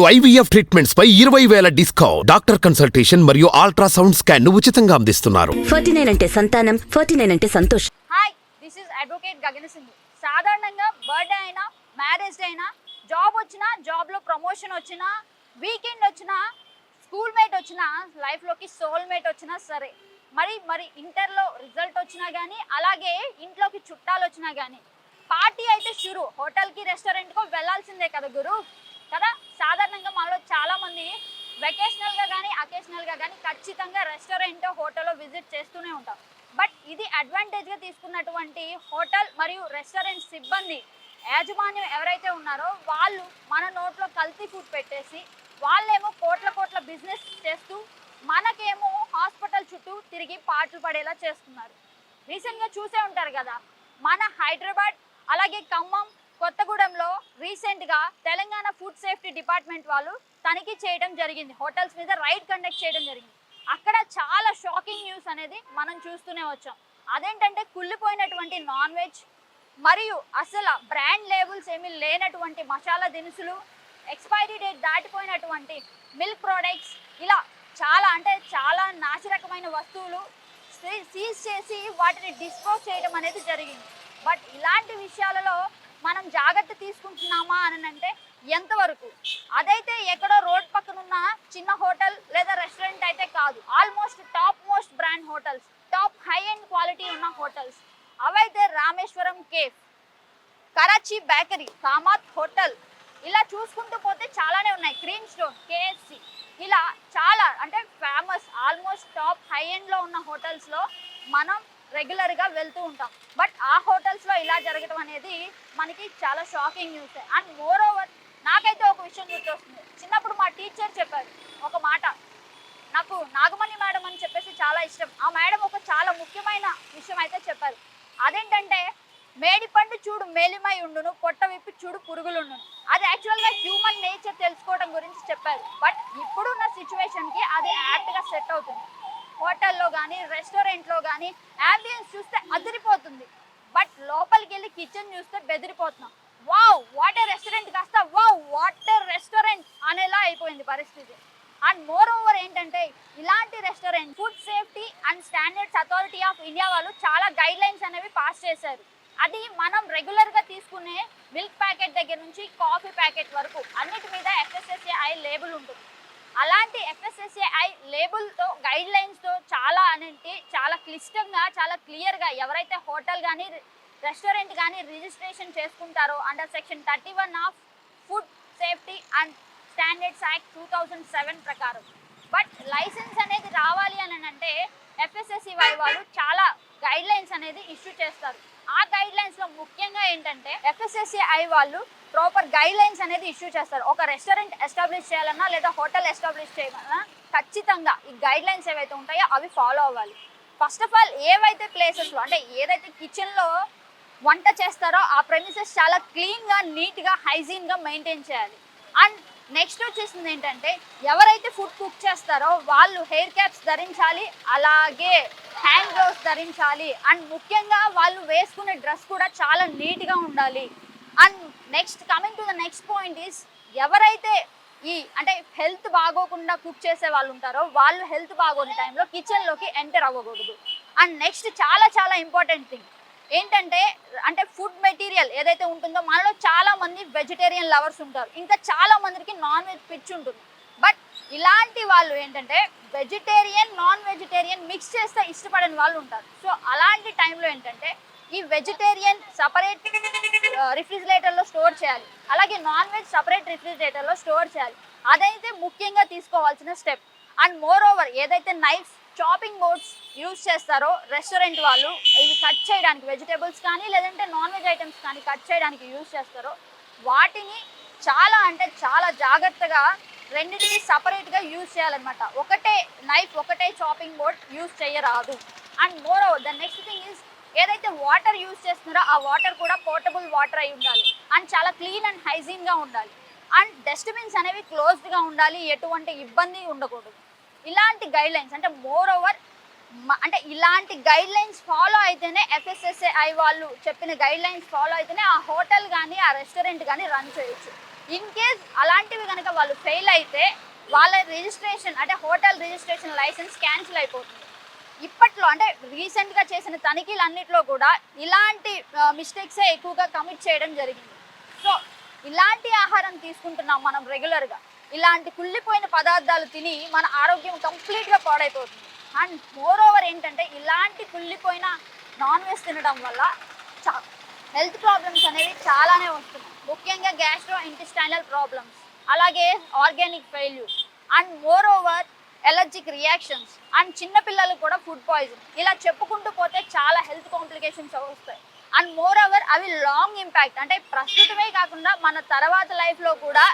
IVF treatments పై ఇరవై వేల డిస్కౌంట్. డాక్టర్ కన్సల్టేషన్ మరియు అల్ట్రాసౌండ్ స్కాన్ను ఉచితంగా అందిస్తున్నారు. ఫార్టీ నైన్ అంటే సంతానం ఫార్టీ నైన్ అంటే సంతోషం. హాయ్ దిస్ ఇస్ అడ్వకేట్ గగన సింగ్ సాధారణంగా బర్త్డే అయినా మ్యారేజ్ డే అయినా జాబ్ వచ్చినా జాబ్లో ప్రమోషన్ వచ్చినా వీకెండ్ వచ్చినా స్కూల్ మేట్ వచ్చినా లైఫ్లోకి సోల్ మేట్ వచ్చినా సరే మరి మరి ఇంటర్లో రిజల్ట్ వచ్చినా కానీ అలాగే ఇంట్లోకి చుట్టాలు వచ్చినా కానీ పార్టీ అయితే షురు. హోటల్కి రెస్టారెంట్కో వెళ్ళాల్సిందే కదా గురు. కదా? సాధారణంగా మనలో చాలామంది వెకేషనల్గా కానీ అకేషనల్గా కానీ ఖచ్చితంగా రెస్టారెంట్ హోటల్లో విజిట్ చేస్తూనే ఉంటాం బట్ ఇది అడ్వాంటేజ్గా తీసుకున్నటువంటి హోటల్ మరియు రెస్టారెంట్ సిబ్బంది యాజమాన్యం ఎవరైతే ఉన్నారో వాళ్ళు మన నోట్లో కల్తీ ఫుడ్ పెట్టేసి వాళ్ళేమో కోట్ల కోట్ల బిజినెస్ చేస్తూ మనకేమో హాస్పిటల్ చుట్టూ తిరిగి పాటలు పడేలా చేస్తున్నారు. రీసెంట్గా చూసే ఉంటారు కదా? మన హైదరాబాద్ అలాగే ఖమ్మం కొత్తగూడెంలో రీసెంట్గా తెలంగాణ ఫుడ్ సేఫ్టీ డిపార్ట్మెంట్ వాళ్ళు తనిఖీ చేయడం జరిగింది. హోటల్స్ మీద రైడ్ కండక్ట్ చేయడం జరిగింది. అక్కడ చాలా షాకింగ్ న్యూస్ అనేది మనం చూస్తూనే వచ్చాం. అదేంటంటే కుళ్ళిపోయినటువంటి నాన్ వెజ్ మరియు అసలు బ్రాండ్ లేబుల్స్ ఏమీ లేనటువంటి మసాలా దినుసులు ఎక్స్పైరీ డేట్ దాటిపోయినటువంటి మిల్క్ ప్రోడక్ట్స్ ఇలా చాలా అంటే చాలా నాసిరకమైన వస్తువులు సీజ్ చేసి వాటిని డిస్పోజ్ చేయడం అనేది జరిగింది. బట్ ఇలాంటి విషయాలలో మనం జాగ్రత్త తీసుకుంటున్నామా అని అంటే ఎంతవరకు? అదైతే ఎక్కడో రోడ్ పక్కన ఉన్న చిన్న హోటల్ లేదా రెస్టారెంట్ అయితే కాదు. Almost top most brand hotels top high and quality ఉన్న హోటల్స్. అవైతే Rameshwaram cafe Karachi bakery Kamath hotel. ఇలా చూసుకుంటూ పోతే చాలానే ఉన్నాయి. క్రీమ్ స్టోన్ కేఎఫ్సి ఇలా చాలా అంటే ఫేమస్ ఆల్మోస్ట్ టాప్ హై ఎండ్లో ఉన్న హోటల్స్లో మనం రెగ్యులర్గా వెళ్తూ ఉంటాం. బట్ ఆ హోటల్స్లో ఇలా జరగడం అనేది మనకి చాలా shocking news and moreover నాకైతే ఒక విషయం గుర్తొస్తుంది. చిన్నప్పుడు మా టీచర్ చెప్పారు ఒక మాట. నాకు నాగమణి మేడం అని చెప్పేసి చాలా ఇష్టం. ఆ మేడం ఒక చాలా ముఖ్యమైన విషయం అయితే చెప్పారు. అదేంటంటే మేడి పండు చూడు మేలిమై ఉండును పొట్ట విప్పి చూడు పురుగులుండును అది యాక్చువల్గా హ్యూమన్ నేచర్ తెలుసుకోవడం గురించి చెప్పారు. బట్ ఇప్పుడున్న సిచ్యువేషన్కి అది యాక్ట్గా సెట్ అవుతుంది. హోటల్లో కానీ రెస్టారెంట్లో కానీ యాంబియన్స్ చూస్తే అదిరిపోతుంది. బట్ లోపలికి వెళ్ళి కిచెన్ చూస్తే బెదిరిపోతున్నాం. వావ్ వాటర్ రెస్టారెంట్ కాస్త వావ్ వాటర్ రెస్టారెంట్ అనేలా అయిపోయింది పరిస్థితి. అండ్ మోర్ ఓవర్ ఏంటంటే ఇలాంటి restaurant food safety and standards authority of India వాళ్ళు చాలా గైడ్ లైన్స్ అనేవి పాస్ చేశారు. అది మనం రెగ్యులర్గా తీసుకునే మిల్క్ ప్యాకెట్ దగ్గర నుంచి కాఫీ ప్యాకెట్ వరకు అన్నిటి మీద ఎఫ్ఎస్ఎస్ఏఐ లేబుల్ ఉంటుంది. అలాంటి ఎఫ్ఎస్ఎస్ఏఐ లేబుల్తో గైడ్ లైన్స్తో చాలా అంటే చాలా క్లిష్టంగా చాలా క్లియర్గా ఎవరైతే హోటల్ కానీ రెస్టారెంట్ కానీ రిజిస్ట్రేషన్ చేసుకుంటారో under section thirty one of food safety and standards act two thousand seven ప్రకారం. బట్ లైసెన్స్ అనేది రావాలి అని అంటే ఎఫ్ఎస్ఎస్సివై వాళ్ళు చాలా గైడ్ లైన్స్ అనేది ఇష్యూ చేస్తారు. ఆ గైడ్ లైన్స్లో ముఖ్యంగా ఏంటంటే ఎఫ్ఎస్ఎస్సిఐ వాళ్ళు ప్రాపర్ గైడ్ లైన్స్ అనేది ఇష్యూ చేస్తారు. ఒక రెస్టారెంట్ ఎస్టాబ్లిష్ చేయాలన్నా లేదా హోటల్ ఎస్టాబ్లిష్ చేయాలన్నా ఖచ్చితంగా ఈ గైడ్ లైన్స్ ఏవైతే ఉంటాయో అవి ఫాలో అవ్వాలి. ఫస్ట్ ఆఫ్ ఆల్ ఏవైతే ప్లేసెస్లో అంటే ఏదైతే కిచెన్లో వంట చేస్తారో ఆ ప్రెమిసెస్ చాలా క్లీన్గా నీట్గా హైజీన్గా మెయింటైన్ చేయాలి. అండ్ నెక్స్ట్ వచ్చేసింది ఏంటంటే ఎవరైతే ఫుడ్ కుక్ చేస్తారో వాళ్ళు హెయిర్ క్యాప్స్ ధరించాలి అలాగే హ్యాండ్ గ్లౌస్ ధరించాలి. అండ్ ముఖ్యంగా వాళ్ళు వేసుకునే డ్రెస్ కూడా చాలా నీట్గా ఉండాలి. And next coming to the next point is ఎవరైతే ఈ అంటే హెల్త్ బాగోకుండా కుక్ చేసే వాళ్ళు ఉంటారో వాళ్ళు హెల్త్ బాగోని టైంలో కిచెన్లోకి ఎంటర్ అవ్వకూడదు. అండ్ నెక్స్ట్ చాలా చాలా ఇంపార్టెంట్ థింగ్ ఏంటంటే అంటే ఫుడ్ మెటీరియల్ ఏదైతే ఉంటుందో మనలో చాలా మంది వెజిటేరియన్ లవర్స్ ఉంటారు. ఇంకా చాలా మందికి నాన్ వెజ్ పిచ్చి ఉంటుంది. బట్ ఇలాంటి వాళ్ళు ఏంటంటే వెజిటేరియన్ నాన్ వెజిటేరియన్ మిక్స్ చేస్తే ఇష్టపడని వాళ్ళు ఉంటారు. సో అలాంటి టైంలో ఏంటంటే ఈ వెజిటేరియన్ సపరేట్ రిఫ్రిజిరేటర్లో స్టోర్ చేయాలి. అలాగే నాన్ వెజ్ సపరేట్ రిఫ్రిజిరేటర్లో స్టోర్ చేయాలి. అదైతే ముఖ్యంగా తీసుకోవాల్సిన స్టెప్. అండ్ మోర్ ఓవర్ ఏదైతే నైఫ్స్ చాపింగ్ బోర్డ్స్ యూజ్ చేస్తారో రెస్టారెంట్ వాళ్ళు ఇవి కట్ చేయడానికి వెజిటేబుల్స్ కానీ లేదంటే నాన్ వెజ్ ఐటమ్స్ కానీ కట్ చేయడానికి యూజ్ చేస్తారో వాటిని చాలా అంటే చాలా జాగ్రత్తగా రెండింటికి సపరేట్గా యూజ్ చేయాలన్నమాట. ఒకటే నైఫ్ ఒకటే చాపింగ్ బోర్డ్ యూజ్ చేయరాదు. And moreover the next thing is ఏదైతే వాటర్ యూజ్ చేస్తున్నారో ఆ వాటర్ కూడా పోర్టబుల్ వాటర్ అయి ఉండాలి. అండ్ చాలా క్లీన్ అండ్ హైజీన్గా ఉండాలి. అండ్ డస్ట్బిన్స్ అనేవి క్లోజ్డ్గా ఉండాలి. ఎటువంటి ఇబ్బంది ఉండకూడదు. ఇలాంటి గైడ్ లైన్స్ అంటే మోర్ ఓవర్ అంటే ఇలాంటి గైడ్ లైన్స్ ఫాలో అయితేనే ఎఫ్ఎస్ఎస్ఏఐ వాళ్ళు చెప్పిన గైడ్ లైన్స్ ఫాలో అయితేనే ఆ హోటల్ కానీ ఆ రెస్టారెంట్ కానీ రన్ చేయొచ్చు. ఇన్ కేస్ అలాంటివి కనుక వాళ్ళు ఫెయిల్ అయితే వాళ్ళ రిజిస్ట్రేషన్ అంటే హోటల్ రిజిస్ట్రేషన్ లైసెన్స్ క్యాన్సిల్ అయిపోతుంది. ఇప్పట్లో అంటే రీసెంట్గా చేసిన తనిఖీలన్నిట్లో కూడా ఇలాంటి మిస్టేక్సే ఎక్కువగా కమిట్ చేయడం జరిగింది. సో ఇలాంటి ఆహారం తీసుకుంటున్నాం మనం రెగ్యులర్గా ఇలాంటి కుళ్ళిపోయిన పదార్థాలు తిని మన ఆరోగ్యం కంప్లీట్గా పాడైపోతుంది. అండ్ మోర్ ఓవర్ ఏంటంటే ఇలాంటి కుళ్ళిపోయిన నాన్ వెజ్ తినడం వల్ల చా హెల్త్ ప్రాబ్లమ్స్ అనేవి చాలానే వస్తున్నాయి. ముఖ్యంగా గ్యాస్ట్రో ఇంటెస్టైనల్ ప్రాబ్లమ్స్ అలాగే organic failure and moreover allergic reactions and చిన్నపిల్లలకు కూడా ఫుడ్ పాయిజన్ ఇలా చెప్పుకుంటూ పోతే చాలా హెల్త్ కాంప్లికేషన్స్ వస్తాయి అండ్ మోర్ ఓవర్ అవి లాంగ్ ఇంపాక్ట్ అంటే ప్రస్తుతమే కాకుండా మన తర్వాత లైఫ్లో కూడా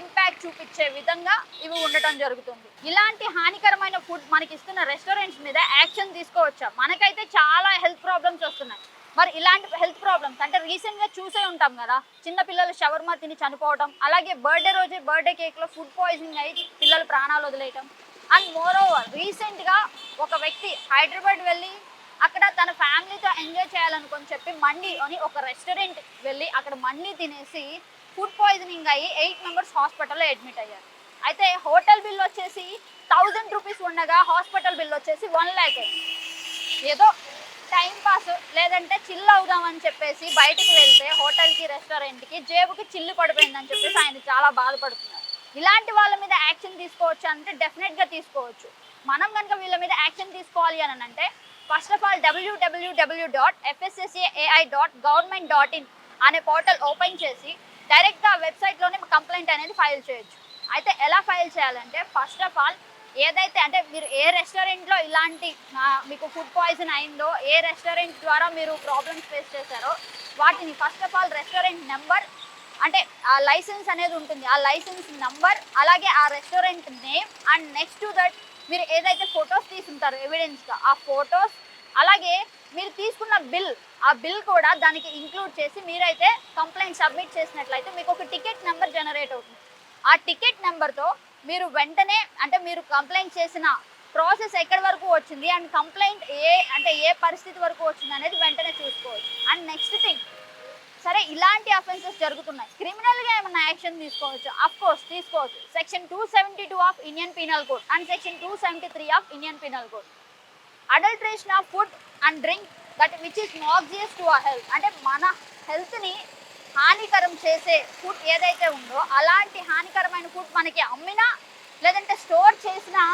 ఇంపాక్ట్ చూపించే విధంగా ఇవి ఉండటం జరుగుతుంది ఇలాంటి హానికరమైన ఫుడ్ మనకి ఇస్తున్న రెస్టారెంట్స్ మీద యాక్షన్ తీసుకోవచ్చా మనకైతే చాలా హెల్త్ ప్రాబ్లమ్స్ వస్తున్నాయి మరి ఇలాంటి హెల్త్ ప్రాబ్లమ్స్ అంటే రీసెంట్గా చూసే ఉంటాం కదా చిన్నపిల్లలు షవర్మా తిని చనిపోవడం అలాగే బర్త్డే రోజే బర్త్డే కేక్లో ఫుడ్ పాయిజనింగ్ అయ్యి పిల్లలు ప్రాణాలు వదిలేయటం అండ్ మోర్ ఓవర్ రీసెంట్గా ఒక వ్యక్తి హైదరాబాద్ వెళ్ళి అక్కడ తన ఫ్యామిలీతో ఎంజాయ్ చేయాలనుకొని చెప్పి మండి అని ఒక రెస్టారెంట్ వెళ్ళి అక్కడ మండి తినేసి ఫుడ్ పాయిజనింగ్ అయ్యి ఎయిట్ మెంబర్స్ హాస్పిటల్లో అడ్మిట్ అయ్యారు. అయితే హోటల్ బిల్ వచ్చేసి థౌజండ్ రూపీస్ ఉండగా హాస్పిటల్ బిల్ వచ్చేసి వన్ ల్యాక్ ఏదో టైం పాస్ లేదంటే చిల్ అవుదామని చెప్పేసి బయటికి వెళ్తే హోటల్కి రెస్టారెంట్కి జేబుకి చిల్లు పడిపోయిందని చెప్పేసి ఆయన చాలా బాధపడుతున్నారు. ఇలాంటి వాళ్ళ మీద యాక్షన్ తీసుకోవచ్చు అంటే డెఫినెట్గా తీసుకోవచ్చు. మనం కనుక వీళ్ళ మీద యాక్షన్ తీసుకోవాలి అని అంటే first of all WWW dot FSSAI dot government dot in అనే పోర్టల్ ఓపెన్ చేసి డైరెక్ట్గా వెబ్సైట్లోనే కంప్లైంట్ అనేది ఫైల్ చేయొచ్చు. అయితే ఎలా ఫైల్ చేయాలంటే ఫస్ట్ ఆఫ్ ఆల్ ఏదైతే అంటే మీరు ఏ రెస్టారెంట్లో ఇలాంటి మీకు ఫుడ్ పాయిజన్ అయిందో ఏ రెస్టారెంట్ ద్వారా మీరు ప్రాబ్లమ్స్ ఫేస్ చేశారో వాటిని first of all restaurant number అంటే ఆ లైసెన్స్ అనేది ఉంటుంది. ఆ లైసెన్స్ నంబర్ అలాగే ఆ restaurant name and next to that మీరు ఏదైతే ఫొటోస్ తీసుకుంటారు ఎవిడెన్స్గా ఆ ఫొటోస్ అలాగే మీరు తీసుకున్న బిల్ ఆ బిల్ కూడా దానికి ఇంక్లూడ్ చేసి మీరైతే కంప్లైంట్ సబ్మిట్ చేసినట్లయితే మీకు ఒక టికెట్ నెంబర్ జనరేట్ అవుతుంది. ఆ టికెట్ నెంబర్తో మీరు వెంటనే అంటే మీరు కంప్లైంట్ చేసిన ప్రాసెస్ ఎక్కడి వరకు వచ్చింది అండ్ కంప్లైంట్ ఏ అంటే ఏ పరిస్థితి వరకు వచ్చింది అనేది వెంటనే చూసుకోవచ్చు. అండ్ నెక్స్ట్ థింగ్ సరే ఇలాంటి అఫెన్సెస్ జరుగుతున్నాయి. క్రిమినల్గా ఏమైనా యాక్షన్ తీసుకోవచ్చు? అఫ్ కోర్స్ తీసుకోవచ్చు. Section two seventy two of Indian penal code and section two seventy three of Indian penal code adulteration of food and drink that which is noxious to our health అంటే మన హెల్త్ని హానికరం చేసే food ఏదైతే ఉందో అలాంటి హానికరమైన ఫుడ్ మనకి అమ్మినా లేదంటే స్టోర్ చేసినా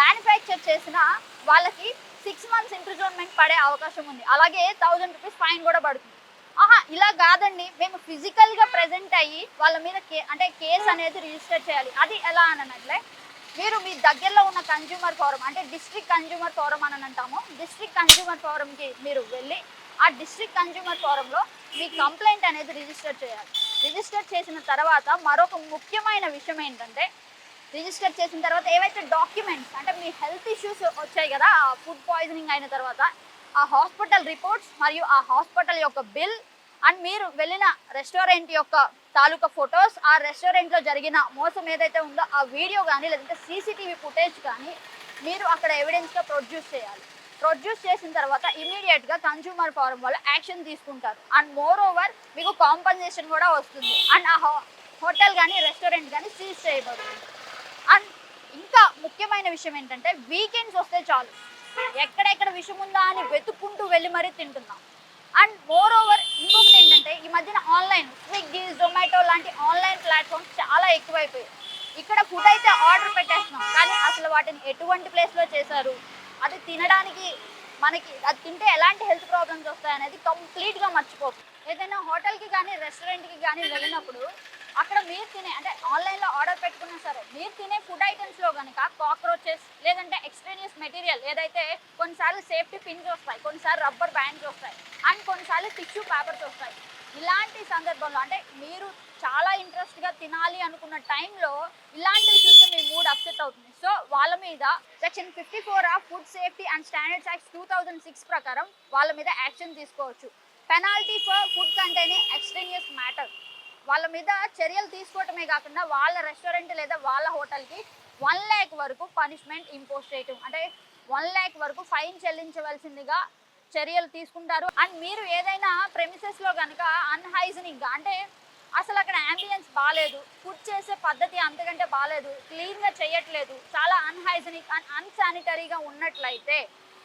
మ్యానుఫ్యాక్చర్ చేసినా వాళ్ళకి సిక్స్ మంత్స్ ఇంప్రిజన్మెంట్ పడే అవకాశం ఉంది. అలాగే థౌజండ్ రూపీస్ ఫైన్ కూడా పడుతుంది. ఆహా ఇలా కాదండి. మేము ఫిజికల్గా ప్రెజెంట్ అయ్యి వాళ్ళ మీద కే అంటే కేసు అనేది రిజిస్టర్ చేయాలి. అది ఎలా అనట్లే మీరు మీ దగ్గరలో ఉన్న కన్జ్యూమర్ ఫోరం అంటే డిస్ట్రిక్ట్ కన్జ్యూమర్ ఫోరం అని అంటాము. డిస్ట్రిక్ట్ కన్జ్యూమర్ ఫోరంకి మీరు వెళ్ళి ఆ డిస్ట్రిక్ట్ కన్జ్యూమర్ ఫోరంలో మీ కంప్లైంట్ అనేది రిజిస్టర్ చేయాలి. రిజిస్టర్ చేసిన తర్వాత మరొక ముఖ్యమైన విషయం ఏంటంటే రిజిస్టర్ చేసిన తర్వాత ఏవైతే డాక్యుమెంట్స్ అంటే మీ హెల్త్ ఇష్యూస్ వచ్చాయి కదా ఆ ఫుడ్ పాయిజనింగ్ అయిన తర్వాత ఆ హాస్పిటల్ రిపోర్ట్స్ మరియు ఆ హాస్పిటల్ యొక్క బిల్ అండ్ మీరు వెళ్ళిన రెస్టారెంట్ యొక్క తాలూకా ఫొటోస్ ఆ రెస్టారెంట్లో జరిగిన మోసం ఏదైతే ఉందో ఆ వీడియో కానీ లేదంటే సీసీటీవీ ఫుటేజ్ కానీ మీరు అక్కడ ఎవిడెన్స్గా ప్రొడ్యూస్ చేయాలి. ప్రొడ్యూస్ చేసిన తర్వాత ఇమీడియట్గా కన్జ్యూమర్ ఫారం వాళ్ళు యాక్షన్ తీసుకుంటారు. అండ్ మోర్ ఓవర్ మీకు కాంపన్సేషన్ కూడా వస్తుంది. అండ్ ఆ హోటల్ కానీ రెస్టారెంట్ కానీ సీజ్ చేయబడుతుంది. అండ్ ఇంకా ముఖ్యమైన విషయం ఏంటంటే వీకెండ్స్ వస్తే చాలు. ఎక్కడెక్కడ విషయం ఉందా అని వెతుక్కుంటూ వెళ్ళి మరీ తింటున్నాం. అండ్ మోర్ ఓవర్ ఇంకొకటి ఏంటంటే ఈ మధ్యన ఆన్లైన్ స్విగ్గీ జొమాటో లాంటి ఆన్లైన్ ప్లాట్ఫామ్స్ చాలా ఎక్కువైపోయాయి. ఇక్కడ ఫుడ్ అయితే ఆర్డర్ పెట్టేస్తున్నాం కానీ అసలు వాటిని ఎటువంటి ప్లేస్లో చేశారు? అది తినడానికి మనకి అది తింటే ఎలాంటి హెల్త్ ప్రాబ్లమ్స్ వస్తాయనేది కంప్లీట్గా మర్చిపోతుంది ఏదైనా హోటల్కి కానీ రెస్టారెంట్కి కానీ వెళ్ళినప్పుడు అక్కడ మీరు తినే అంటే ఆన్లైన్లో ఆర్డర్ పెట్టుకున్నా సరే మీరు తినే ఫుడ్ ఐటమ్స్లో కనుక కాక్రోచెస్ లేదంటే ఎక్స్ట్రేనియస్ మెటీరియల్ ఏదైతే కొన్నిసార్లు సేఫ్టీ పిన్స్ వస్తాయి కొన్నిసార్లు రబ్బర్ బ్యాండ్స్ వస్తాయి అండ్ కొన్నిసార్లు టిష్యూ పేపర్స్ వస్తాయి. ఇలాంటి సందర్భంలో అంటే మీరు చాలా ఇంట్రెస్ట్గా తినాలి అనుకున్న టైంలో ఇలాంటివి చూస్తే మీ మూడ్ అప్సెట్ అవుతుంది. సో వాళ్ళ మీద section fifty four of food safety and standards act two thousand six ప్రకారం వాళ్ళ మీద యాక్షన్ తీసుకోవచ్చు. Penalty for food containing extraneous matter వాళ్ళ మీద చర్యలు తీసుకోవటమే కాకుండా వాళ్ళ రెస్టారెంట్ లేదా వాళ్ళ హోటల్కి వన్ ల్యాక్ వరకు పనిష్మెంట్ ఇంపోజ్ చేయటం. అంటే వన్ ల్యాక్ వరకు ఫైన్ చెల్లించవలసిందిగా చర్యలు తీసుకుంటారు. అండ్ మీరు ఏదైనా ప్రెమిసెస్లో కనుక అన్హైజినిక్గా అంటే అసలు అక్కడ అంబియన్స్ బాగాలేదు ఫుడ్ చేసే పద్ధతి అంతకంటే బాగాలేదు క్లీన్గా చేయట్లేదు చాలా అన్హైజనిక్ అండ్ అన్సానిటరీగా ఉన్నట్లయితే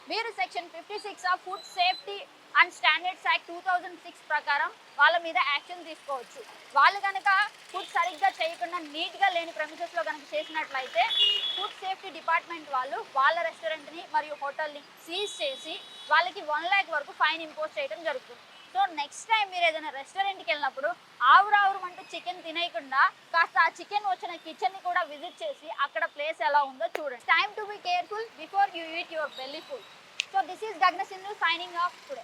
మీరు section fifty six of food safety and standards act two thousand six ప్రకారం వాళ్ళ మీద యాక్షన్ తీసుకోవచ్చు. వాళ్ళు కనుక ఫుడ్ సరిగ్గా చేయకుండా నీట్గా లేని ప్రమిసెస్లో కనుక చేసినట్లయితే ఫుడ్ సేఫ్టీ డిపార్ట్మెంట్ వాళ్ళు వాళ్ళ రెస్టారెంట్ని మరియు హోటల్ని సీజ్ చేసి వాళ్ళకి వన్ ల్యాక్ వరకు ఫైన్ ఇంపోజ్ చేయడం జరుగుతుంది. సో నెక్స్ట్ టైం మీరు ఏదైనా రెస్టారెంట్కి వెళ్ళినప్పుడు ఆవురావురు అంటూ చికెన్ తినేయకుండా కాస్త ఆ చికెన్ వచ్చిన కిచెన్ని కూడా విజిట్ చేసి అక్కడ ప్లేస్ ఎలా ఉందో చూడండి. Time to be careful before you eat your belly food so this is Gagana Sindhu signing off today